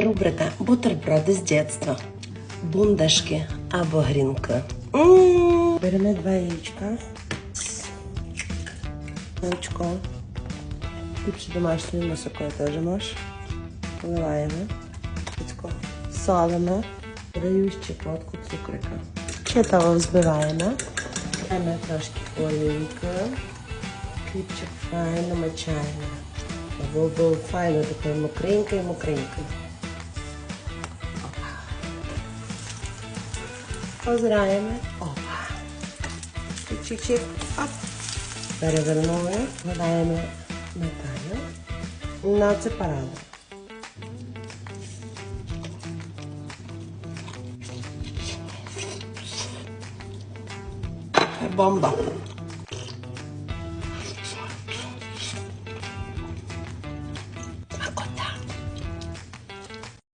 Рубрика Бутерброди з дитинства. Бундашки або грінка. Беремо два яєчка. Молочко. Ліпше домашньою мисокою теж можеш. Поливаємо. Солимо. Даю щепотку цукрика. Ще взбиваємо. Даємо трошки олійки. Хлібчик файно мочаємо. Або був файно такою Pozdravljame. Opa. Čik, čik, čik. Op. Prevrnuli. Dodajemo metaljo na separador. Bomba.